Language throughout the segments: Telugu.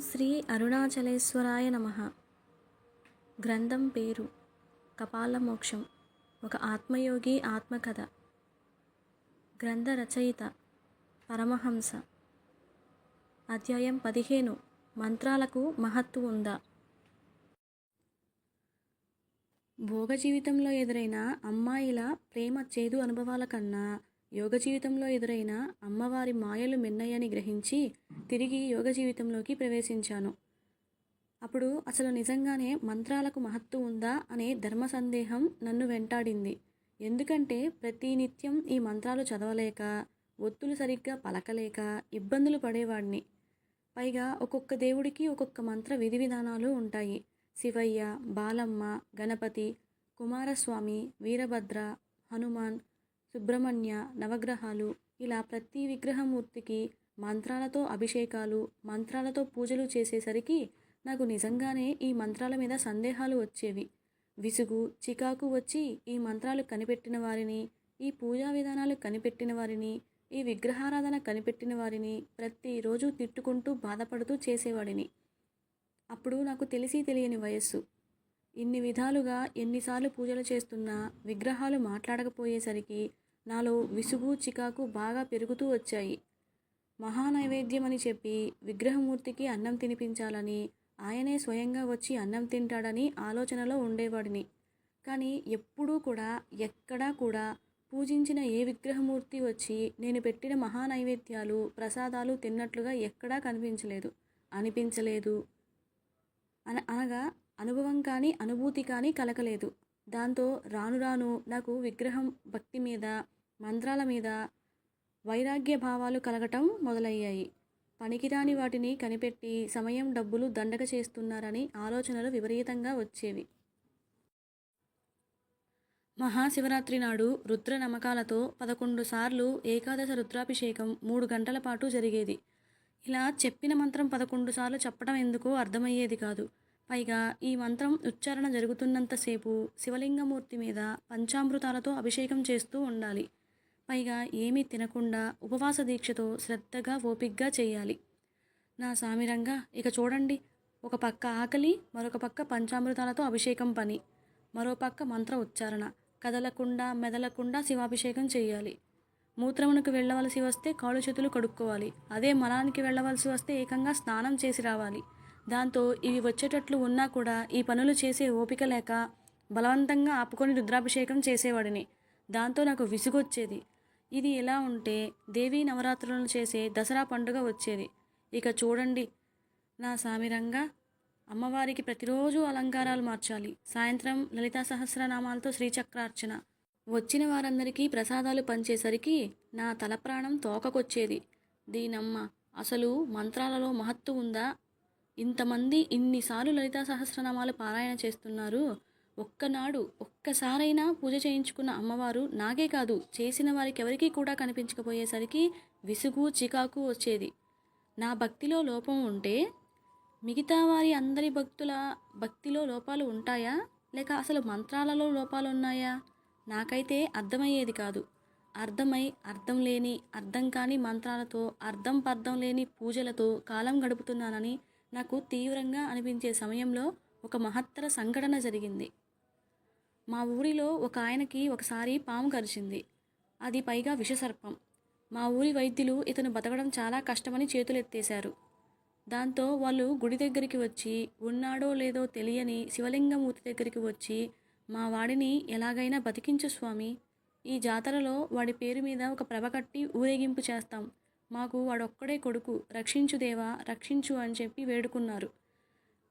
శ్రీ అరుణాచలేశ్వరాయ నమ. గ్రంథం పేరు కపాలమోక్షం. ఒక ఆత్మయోగి ఆత్మకథ. గ్రంథ రచయిత పరమహంస. అధ్యాయం పదిహేను. మంత్రాలకు మహత్తు ఉందా? భోగ జీవితంలో ఎదురైన అమ్మాయిల ప్రేమ చేదు అనుభవాల కన్నా యోగ జీవితంలో ఎదురైన అమ్మవారి మాయలు మిన్నయ్యని గ్రహించి తిరిగి యోగ జీవితంలోకి ప్రవేశించాను. అప్పుడు అసలు నిజంగానే మంత్రాలకు మహత్తు ఉందా అనే ధర్మ సందేహం నన్ను వెంటాడింది. ఎందుకంటే ప్రతి నిత్యం ఈ మంత్రాలు చదవలేక ఒత్తులు సరిగ్గా పలకలేక ఇబ్బందులు పడేవాడిని పైగా ఒక్కొక్క దేవుడికి ఒక్కొక్క మంత్ర విధి విధానాలు ఉంటాయి. శివయ్య బాలమ్మ గణపతి కుమారస్వామి వీరభద్ర హనుమాన్ సుబ్రహ్మణ్య నవగ్రహాలు ఇలా ప్రతి విగ్రహమూర్తికి మంత్రాలతో అభిషేకాలు మంత్రాలతో పూజలు చేసేసరికి నాకు నిజంగానే ఈ మంత్రాల మీద సందేహాలు వచ్చేవి. విసుగు చికాకు వచ్చి ఈ మంత్రాలు కనిపెట్టిన వారిని ఈ పూజా విధానాలు కనిపెట్టిన వారిని ఈ విగ్రహారాధన కనిపెట్టిన వారిని ప్రతిరోజు తిట్టుకుంటూ బాధపడుతూ చేసేవాడిని. అప్పుడు నాకు తెలిసి తెలియని వయస్సు. ఇన్ని విధాలుగా ఎన్నిసార్లు పూజలు చేస్తున్నా విగ్రహాలు మాట్లాడకపోయేసరికి నాలో విసుగు చికాకు బాగా పెరుగుతూ వచ్చాయి. మహానైవేద్యం అని చెప్పి విగ్రహమూర్తికి అన్నం తినిపించాలని ఆయనే స్వయంగా వచ్చి అన్నం తింటాడని ఆలోచనలో ఉండేవాడిని. కానీ ఎప్పుడూ కూడా ఎక్కడా కూడా పూజించిన ఏ విగ్రహమూర్తి వచ్చి నేను పెట్టిన మహానైవేద్యాలు ప్రసాదాలు తిన్నట్లుగా ఎక్కడా కనిపించలేదు. అనిపించలేదు. అన అనగా అనుభవం కానీ అనుభూతి కానీ కలకలేదు దాంతో రాను రాను నాకు విగ్రహం భక్తి మీద మంత్రాల మీద వైరాగ్య భావాలు కలగటం మొదలయ్యాయి. పనికిరాని వాటిని కనిపెట్టి సమయం డబ్బులు దండగ చేస్తున్నారని ఆలోచనలు విపరీతంగా వచ్చేవి. మహాశివరాత్రి నాడు రుద్ర నమ్మకాలతో పదకొండు సార్లు ఏకాదశ రుద్రాభిషేకం మూడు గంటల పాటు జరిగేది. ఇలా చెప్పిన మంత్రం పదకొండు సార్లు చెప్పడం ఎందుకో అర్థమయ్యేది కాదు. పైగా ఈ మంత్రం ఉచ్చారణ జరుగుతున్నంతసేపు శివలింగమూర్తి మీద పంచామృతాలతో అభిషేకం చేస్తూ ఉండాలి. పైగా ఏమీ తినకుండా ఉపవాస దీక్షతో శ్రద్ధగా ఓపిగ్గా చేయాలి. నా సామిరంగా ఇక చూడండి. ఒక పక్క ఆకలి మరొక పక్క పంచామృతాలతో అభిషేకం పని. మరో పక్క మంత్ర ఉచ్చారణ. కదలకుండా మెదలకుండా శివాభిషేకం చేయాలి. మూత్రమునకు వెళ్ళవలసి వస్తే కాళ్ళు చేతులు కడుక్కోవాలి. అదే మలానికి వెళ్ళవలసి వస్తే ఏకంగా స్నానం చేసి రావాలి. దాంతో ఇవి వచ్చేటట్లు ఉన్నా కూడా ఈ పనులు చేసే ఓపిక లేక బలవంతంగా ఆపుకొని రుద్రాభిషేకం చేసేవాడిని. దాంతో నాకు విసుగొచ్చేది. ఇది ఎలా ఉంటే దేవీ నవరాత్రులను చేసే దసరా పండుగ వచ్చేది. ఇక చూడండి. నా సామిరంగా అమ్మవారికి ప్రతిరోజు అలంకారాలు మార్చాలి. సాయంత్రం లలితా సహస్రనామాలతో శ్రీచక్రార్చన. వచ్చిన వారందరికీ ప్రసాదాలు పంచేసరికి నా తల ప్రాణం తోకకొచ్చేది. దీనమ్మ అసలు మంత్రాలలో మహత్తు ఉందా? ఇంతమంది ఇన్నిసార్లు లలితా సహస్రనామాలు పారాయణ చేస్తున్నారు. ఒక్కనాడు ఒక్కసారైనా పూజ చేయించుకున్న అమ్మవారు నాకే కాదు. చేసిన వారికి ఎవరికీ కూడా కనిపించకపోయేసరికి విసుగు చికాకు వచ్చేది. నా భక్తిలో లోపం ఉంటే మిగతా వారి అందరి భక్తుల భక్తిలో లోపాలు ఉంటాయా? లేక అసలు మంత్రాలలో లోపాలు ఉన్నాయా? నాకైతే అర్థమయ్యేది కాదు. అర్థమై అర్థం లేని అర్థం కాని మంత్రాలతో అర్థం పర్థం లేని పూజలతో కాలం గడుపుతున్నానని నాకు తీవ్రంగా అనిపించే సమయంలో ఒక మహత్తర సంఘటన జరిగింది. మా ఊరిలో ఒక ఆయనకి ఒకసారి పాము కరిచింది. అది పైగా విషసర్పం. మా ఊరి వైద్యులు ఇతను బతకడం చాలా కష్టమని చేతులెత్తేశారు. దాంతో వాళ్ళు గుడి దగ్గరికి వచ్చి ఉన్నాడో లేదో తెలియని శివలింగమూర్తి దగ్గరికి వచ్చి మా వాడిని ఎలాగైనా బతికించు స్వామి. ఈ జాతరలో వాడి పేరు మీద ఒక ప్రభ కట్టి ఊరేగింపు చేస్తాం. మాకు వాడొక్కడే కొడుకు. రక్షించు దేవా రక్షించు అని చెప్పి వేడుకున్నారు.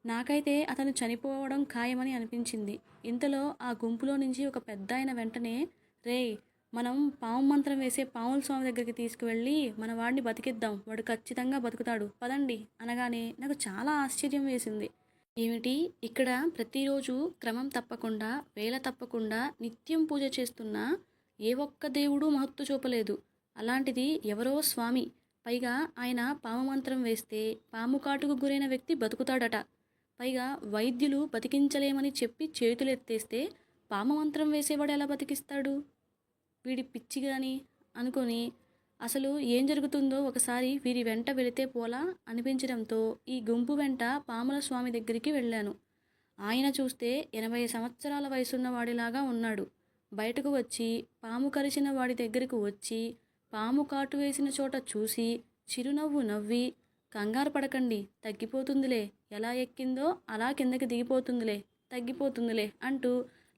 నాకైతే అతను చనిపోవడం ఖాయమని అనిపించింది. ఇంతలో ఆ గుంపులో నుంచి ఒక పెద్ద ఆయన వెంటనే రే మనం పాము మంత్రం వేసే పాముల స్వామి దగ్గరికి తీసుకువెళ్ళి మన వాడిని బతికిద్దాం. వాడు ఖచ్చితంగా బతుకుతాడు. పదండి అనగానే నాకు చాలా ఆశ్చర్యం వేసింది. ఏమిటి? ఇక్కడ ప్రతిరోజు క్రమం తప్పకుండా వేల తప్పకుండా నిత్యం పూజ చేస్తున్న ఏ ఒక్క దేవుడు మహత్తు చూపలేదు. అలాంటిది ఎవరో స్వామి. పైగా ఆయన పాము మంత్రం వేస్తే పాము కాటుకు గురైన వ్యక్తి బతుకుతాడట. పైగా వైద్యులు బతికించలేమని చెప్పి చేతులెత్తేస్తే పాము మంత్రం వేసేవాడు ఎలా బతికిస్తాడు? వీడి పిచ్చి కానీ అనుకొని అసలు ఏం జరుగుతుందో ఒకసారి వీరి వెంట వెళితే పోలా అనిపించడంతో ఈ గుంపు వెంట పాముల స్వామి దగ్గరికి వెళ్ళాను. ఆయన చూస్తే ఎనభై సంవత్సరాల వయసున్న వాడిలాగా ఉన్నాడు. బయటకు వచ్చి పాము కరిచిన వాడి దగ్గరకు వచ్చి పాము కాటు వేసిన చోట చూసి చిరునవ్వు నవ్వి కంగారు పడకండి తగ్గిపోతుందిలే ఎలా ఎక్కిందో అలా కిందకి దిగిపోతుందిలే తగ్గిపోతుందిలే అంటూ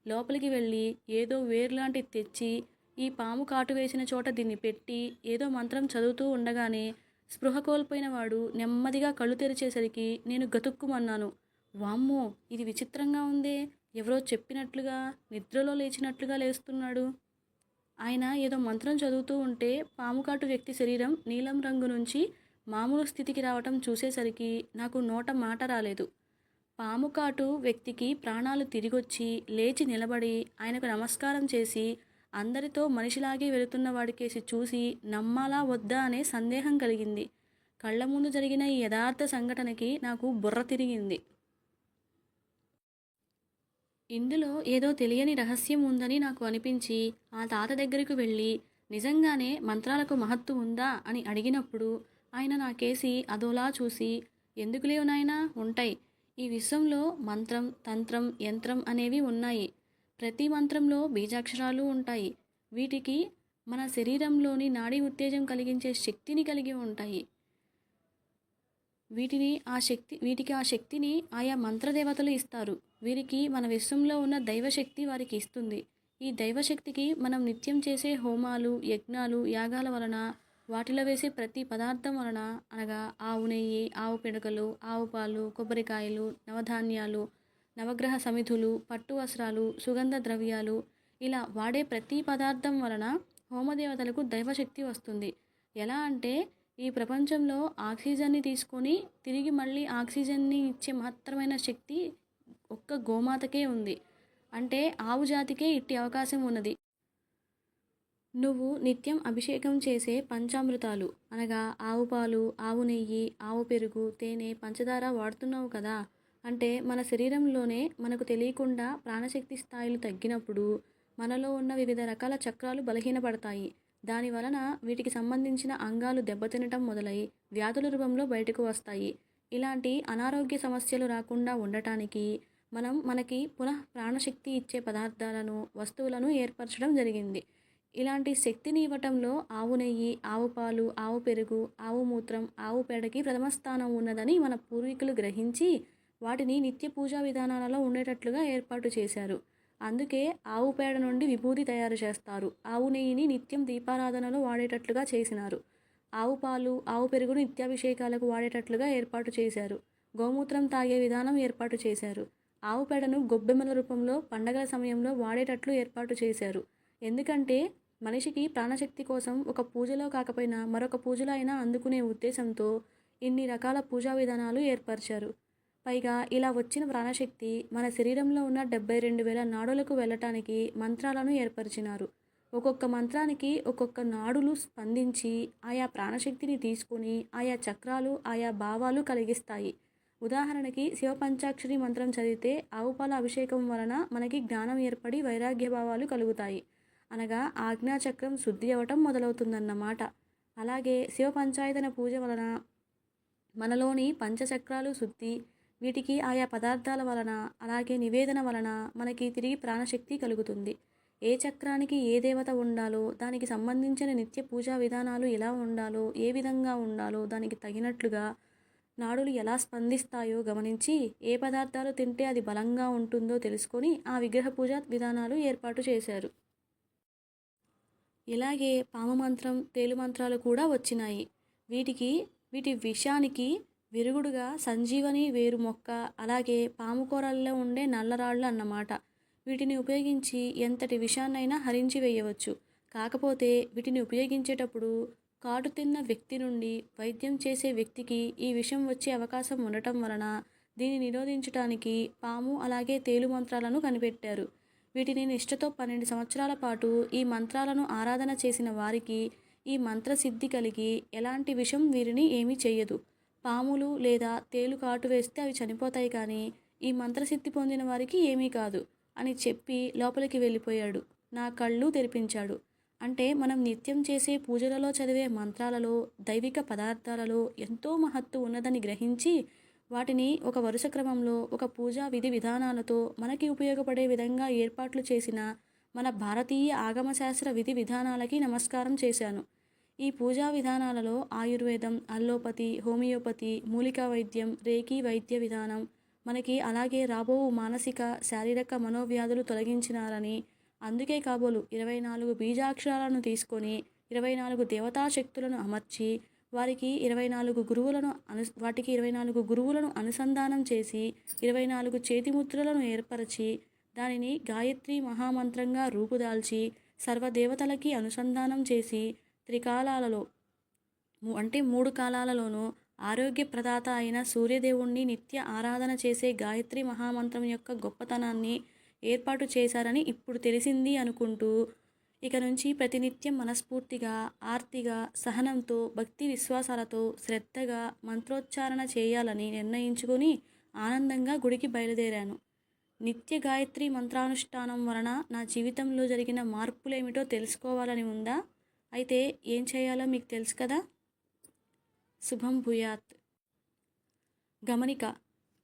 లోపలికి వెళ్ళి ఏదో వేర్లాంటిది తెచ్చి ఈ పాము కాటు వేసిన చోట దీన్ని పెట్టి ఏదో మంత్రం చదువుతూ ఉండగానే స్పృహ కోల్పోయిన వాడు నెమ్మదిగా కళ్ళు తెరిచేసరికి నేను గతుక్కుమన్నాను. వామ్మో ఇది విచిత్రంగా ఉందే ఎవరో చెప్పినట్లుగా నిద్రలో లేచినట్లుగా లేస్తున్నాడు. ఆయన ఏదో మంత్రం చదువుతూ ఉంటే పాముకాటు వ్యక్తి శరీరం నీలం రంగు నుంచి మామూలు స్థితికి రావటం చూసేసరికి నాకు నోట మాట రాలేదు. పాముకాటు వ్యక్తికి ప్రాణాలు తిరిగొచ్చి లేచి నిలబడి ఆయనకు నమస్కారం చేసి అందరితో మనిషిలాగే వెళుతున్న వాడికేసి చూసి నమ్మాలా వద్దా అనే సందేహం కలిగింది. కళ్ళ ముందు జరిగిన ఈ యథార్థ సంఘటనకి నాకు బుర్ర తిరిగింది. ఇందులో ఏదో తెలియని రహస్యం ఉందని నాకు అనిపించి ఆ తాత దగ్గరకు వెళ్ళి నిజంగానే మంత్రాలకు మహత్తు ఉందా? అని అడిగినప్పుడు ఆయన నాకేసి అదోలా చూసి ఎందుకు లేవు నాయనా? ఉంటాయి. ఈ విశ్వంలో మంత్రం తంత్రం యంత్రం అనేవి ఉన్నాయి. ప్రతి మంత్రంలో బీజాక్షరాలు ఉంటాయి. వీటికి మన శరీరంలోని నాడీ ఉత్తేజం కలిగించే శక్తిని కలిగి ఉంటాయి. వీటిని ఆ శక్తి వీటికి ఆ శక్తిని ఆయా మంత్రదేవతలు ఇస్తారు. వీరికి మన విశ్వంలో ఉన్న దైవశక్తి వారికి ఇస్తుంది. ఈ దైవశక్తికి మనం నిత్యం చేసే హోమాలు యజ్ఞాలు యాగాల వలన వాటిలో వేసే ప్రతి పదార్థం వలన అనగా ఆవు నెయ్యి ఆవు పిడకలు ఆవు పాలు కొబ్బరికాయలు నవధాన్యాలు నవగ్రహ సమిధులు పట్టు వస్త్రాలు సుగంధ ద్రవ్యాలు ఇలా వాడే ప్రతి పదార్థం వలన హోమదేవతలకు దైవశక్తి వస్తుంది. ఎలా అంటే ఈ ప్రపంచంలో ఆక్సిజన్ని తీసుకొని తిరిగి మళ్ళీ ఆక్సిజన్ని ఇచ్చే మహత్తరమైన శక్తి ఒక్క గోమాతకే ఉంది. అంటే ఆవు జాతికే ఇట్టి అవకాశం ఉన్నది. నువ్వు నిత్యం అభిషేకం చేసే పంచామృతాలు. అనగా ఆవు పాలు ఆవు నెయ్యి ఆవు పెరుగు తేనె పంచదార వాడుతున్నావు కదా? అంటే మన శరీరంలోనే మనకు తెలియకుండా ప్రాణశక్తి స్థాయిలు తగ్గినప్పుడు మనలో ఉన్న వివిధ రకాల చక్రాలు బలహీనపడతాయి. దాని వలన వీటికి సంబంధించిన అంగాలు దెబ్బతినటం మొదలై వ్యాధుల రూపంలో బయటకు వస్తాయి. ఇలాంటి అనారోగ్య సమస్యలు రాకుండా ఉండటానికి మనం మనకి పునః ప్రాణశక్తి ఇచ్చే పదార్థాలను వస్తువులను ఏర్పరచడం జరిగింది. ఇలాంటి శక్తిని ఇవ్వటంలో ఆవు నెయ్యి ఆవు పాలు ఆవు పెరుగు ఆవు మూత్రం ఆవు పేడకి ప్రథమ స్థానం ఉన్నదని మన పూర్వీకులు గ్రహించి వాటిని నిత్య పూజా విధానాలలో ఉండేటట్లుగా ఏర్పాటు చేశారు. అందుకే ఆవు పేడ నుండి విభూది తయారు చేస్తారు. ఆవు నెయ్యిని నిత్యం దీపారాధనలో వాడేటట్లుగా చేసినారు. ఆవు పాలు ఆవు పెరుగును నిత్యాభిషేకాలకు వాడేటట్లుగా ఏర్పాటు చేశారు. గోమూత్రం తాగే విధానం ఏర్పాటు చేశారు. ఆవు పేడను గొబ్బెమ్మల రూపంలో పండగల సమయంలో వాడేటట్లు ఏర్పాటు చేశారు. ఎందుకంటే మనిషికి ప్రాణశక్తి కోసం ఒక పూజలో కాకపోయినా మరొక పూజలో అయినా అందుకునే ఉద్దేశంతో ఇన్ని రకాల పూజా విధానాలు ఏర్పరిచారు. పైగా ఇలా వచ్చిన ప్రాణశక్తి మన శరీరంలో ఉన్న డెబ్బై రెండు వేల నాడులకు వెళ్ళటానికి మంత్రాలను ఏర్పరిచినారు. ఒక్కొక్క మంత్రానికి ఒక్కొక్క నాడులు స్పందించి ఆయా ప్రాణశక్తిని తీసుకుని ఆయా చక్రాలు ఆయా భావాలు కలిగిస్తాయి. ఉదాహరణకి శివపంచాక్షరి మంత్రం చదివితే ఆవుపాల అభిషేకం వలన మనకి జ్ఞానం ఏర్పడి వైరాగ్య భావాలు కలుగుతాయి. అనగా ఆజ్ఞాచక్రం శుద్ధి అవ్వటం మొదలవుతుందన్నమాట. అలాగే శివ పంచాయతన పూజ వలన మనలోని పంచచక్రాలు శుద్ధి వీటికి ఆయా పదార్థాల వలన అలాగే నివేదన వలన మనకి తిరిగి ప్రాణశక్తి కలుగుతుంది. ఏ చక్రానికి ఏ దేవత ఉండాలో దానికి సంబంధించిన నిత్య పూజా విధానాలు ఎలా ఉండాలో ఏ విధంగా ఉండాలో దానికి తగినట్లుగా నాడులు ఎలా స్పందిస్తాయో గమనించి ఏ పదార్థాలు తింటే అది బలంగా ఉంటుందో తెలుసుకొని ఆ విగ్రహ పూజ విధానాలు ఏర్పాటు చేశారు. ఇలాగే పాము మంత్రం తేలు మంత్రాలు కూడా వచ్చినాయి. వీటికి వీటి విషానికి విరుగుడుగా సంజీవని వేరు మొక్క అలాగే పాముకూరల్లో ఉండే నల్లరాళ్ళు అన్నమాట. వీటిని ఉపయోగించి ఎంతటి విషాన్నైనా హరించి వేయవచ్చు. కాకపోతే వీటిని ఉపయోగించేటప్పుడు కాటు తిన్న వ్యక్తి నుండి వైద్యం చేసే వ్యక్తికి ఈ విషం వచ్చే అవకాశం ఉండటం వలన దీన్ని నిరోధించడానికి పాము అలాగే తేలు మంత్రాలను కనిపెట్టారు. వీటిని నిష్ఠతో పన్నెండు సంవత్సరాల పాటు ఈ మంత్రాలను ఆరాధన చేసిన వారికి ఈ మంత్రసిద్ధి కలిగి ఎలాంటి విషం వీరిని ఏమీ చేయదు పాములు లేదా తేలు కాటు వేస్తే అవి చనిపోతాయి కానీ ఈ మంత్రసిద్ధి పొందిన వారికి ఏమీ కాదు అని చెప్పి లోపలికి వెళ్ళిపోయాడు. నా కళ్ళు తెరిపించాడు. అంటే మనం నిత్యం చేసే పూజలలో చదివే మంత్రాలలో దైవిక పదార్థాలలో ఎంతో మహత్తు ఉన్నదని గ్రహించి వాటిని ఒక వరుస క్రమంలో ఒక పూజా విధి విధానాలతో మనకి ఉపయోగపడే విధంగా ఏర్పాట్లు చేసిన మన భారతీయ ఆగమశాస్త్ర విధి విధానాలకి నమస్కారం చేశాను. ఈ పూజా విధానాలలో ఆయుర్వేదం అల్లోపతి హోమియోపతి మూలికా వైద్యం రేకీ వైద్య విధానం మనకి అలాగే రాబో మానసిక శారీరక మనోవ్యాధులు తొలగించినారని అందుకే కాబోలు ఇరవై నాలుగు బీజాక్షరాలను తీసుకొని ఇరవై నాలుగు దేవతా శక్తులను అమర్చి వారికి ఇరవై నాలుగు గురువులను అను వాటికి ఇరవై నాలుగు గురువులను అనుసంధానం చేసి ఇరవై నాలుగు చేతిముద్రలను ఏర్పరచి దానిని గాయత్రి మహామంత్రంగా రూపుదాల్చి సర్వదేవతలకి అనుసంధానం చేసి త్రికాలాలలో అంటే మూడు కాలాలలోనూ ఆరోగ్య ప్రదాత అయిన సూర్యదేవుణ్ణి నిత్య ఆరాధన చేసే గాయత్రి మహామంత్రం యొక్క గొప్పతనాన్ని ఏర్పాటు చేశారని ఇప్పుడు తెలిసింది అనుకుంటూ ఇక నుంచి ప్రతినిత్యం మనస్ఫూర్తిగా ఆర్తిగా సహనంతో భక్తి విశ్వాసాలతో శ్రద్ధగా మంత్రోచ్చారణ చేయాలని నిర్ణయించుకొని ఆనందంగా గుడికి బయలుదేరాను. నిత్య గాయత్రి మంత్రానుష్ఠానం వలన నా జీవితంలో జరిగిన మార్పులేమిటో తెలుసుకోవాలని ఉందా? అయితే ఏం చేయాలో మీకు తెలుసు కదా? శుభం భూయాత్. గమనిక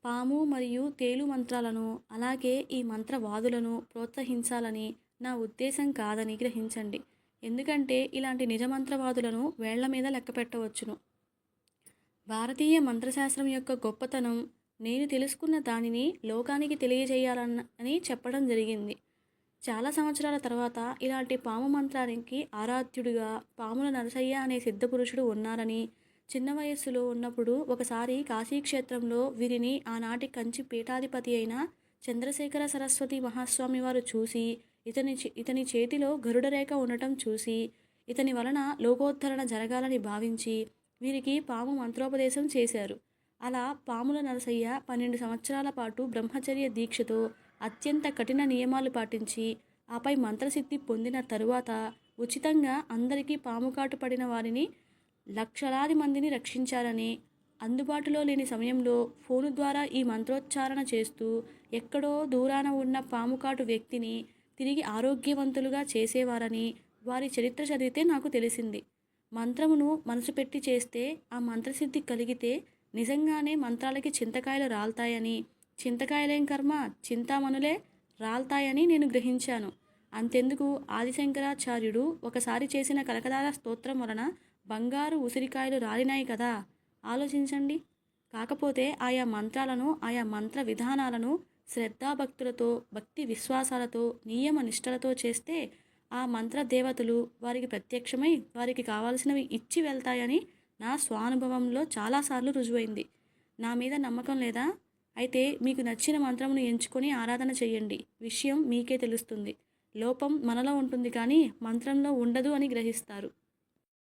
పాము మరియు తేలు మంత్రాలను అలాగే ఈ మంత్రవాదులను ప్రోత్సహించాలని నా ఉద్దేశం కాదని గ్రహించండి. ఎందుకంటే ఇలాంటి నిజమంత్రవాదులను వేళ్ళ మీద లెక్క పెట్టవచ్చును. భారతీయ మంత్రశాస్త్రం యొక్క గొప్పతనం నేను తెలుసుకున్న దానిని లోకానికి తెలియజేయాలన్న అని చెప్పడం జరిగింది. చాలా సంవత్సరాల తర్వాత ఇలాంటి పాము మంత్రానికి ఆరాధ్యుడిగా పాముల నరసయ్య అనే సిద్ధపురుషుడు ఉన్నారని చిన్న వయస్సులో ఉన్నప్పుడు ఒకసారి కాశీక్షేత్రంలో వీరిని ఆనాటి కంచి పీఠాధిపతి అయిన చంద్రశేఖర సరస్వతి మహాస్వామి వారు చూసి ఇతని ఇతని చేతిలో గరుడరేఖ ఉండటం చూసి ఇతని వలన లోకోత్తరణ జరగాలని భావించి వీరికి పాము మంత్రోపదేశం చేశారు. అలా పాముల నరసయ్య పన్నెండు సంవత్సరాల పాటు బ్రహ్మచర్య దీక్షతో అత్యంత కఠిన నియమాలు పాటించి ఆపై మంత్రసిద్ధి పొందిన తరువాత ఉచితంగా అందరికీ పాముకాటు పడిన వారిని లక్షలాది మందిని రక్షించారని అందుబాటులో లేని సమయంలో ఫోను ద్వారా ఈ మంత్రోచ్చారణ చేస్తూ ఎక్కడో దూరాన ఉన్న పాముకాటు వ్యక్తిని తిరిగి ఆరోగ్యవంతులుగా చేసేవారని వారి చరిత్ర చదివితే నాకు తెలిసింది. మంత్రమును మనసు పెట్టి చేస్తే ఆ మంత్రసిద్ధి కలిగితే నిజంగానే మంత్రాలకి చింతకాయలు రాల్తాయని చింతకాయలేం కర్మ చింతామణులే రాల్తాయని నేను గ్రహించాను. అంతెందుకు? ఆదిశంకరాచార్యుడు ఒకసారి చేసిన కనకదార స్తోత్రం వలన బంగారు ఉసిరికాయలు రాలినాయి కదా? ఆలోచించండి. కాకపోతే ఆయా మంత్రాలను ఆయా మంత్ర విధానాలను శ్రద్ధాభక్తులతో భక్తి విశ్వాసాలతో నియమ నిష్టలతో చేస్తే ఆ మంత్ర దేవతలు వారికి ప్రత్యక్షమై వారికి కావాల్సినవి ఇచ్చి వెళ్తాయని నా స్వానుభవంలో చాలాసార్లు రుజువైంది. నా మీద నమ్మకం లేదా? అయితే మీకు నచ్చిన మంత్రమును ఎంచుకొని ఆరాధన చేయండి విషయం మీకే తెలుస్తుంది. లోపం మనలో ఉంటుంది కానీ మంత్రంలో ఉండదు అని గ్రహిస్తారు.